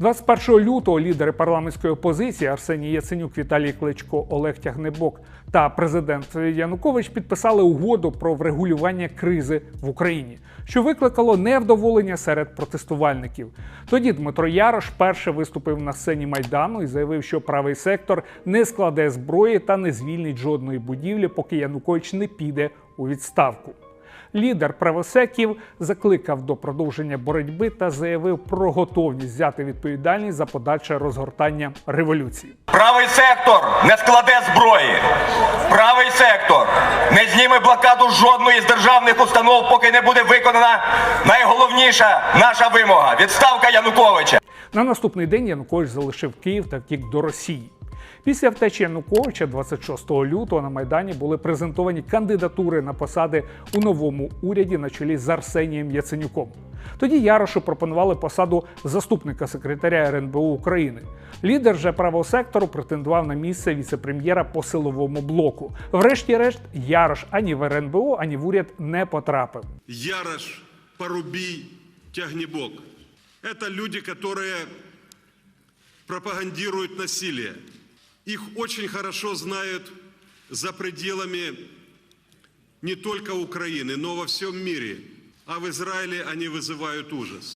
21 лютого лідери парламентської опозиції Арсеній Яценюк, Віталій Кличко, Олег Тягнебок та президент Янукович підписали угоду про врегулювання кризи в Україні, що викликало невдоволення серед протестувальників. Тоді Дмитро Ярош перше виступив на сцені майдану і заявив, що правий сектор не складе зброї та не звільнить жодної будівлі, поки Янукович не піде у відставку. Лідер правосеків закликав до продовження боротьби та заявив про готовність взяти відповідальність за подальше розгортання революції. Правий сектор не складе зброї. Правий сектор не зніме блокаду жодної з державних установ, поки не буде виконана найголовніша наша вимога відставка Януковича. На наступний день Янукович залишив Київ та втік до Росії. Після втечі Януковича 26 лютого на Майдані були презентовані кандидатури на посади у новому уряді на чолі з Арсенієм Яценюком. Тоді Ярошу пропонували посаду заступника секретаря РНБО України. Лідер же правого сектору претендував на місце віцепрем'єра по силовому блоку. Врешті-решт, Ярош ані в РНБО, ані в уряд не потрапив. Ярош, Порубий, Тягнебок. Это люди, которые пропагандируют насилие. Их очень хорошо знают за пределами не только Украины, но во всем мире. А в Израиле они вызывают ужас.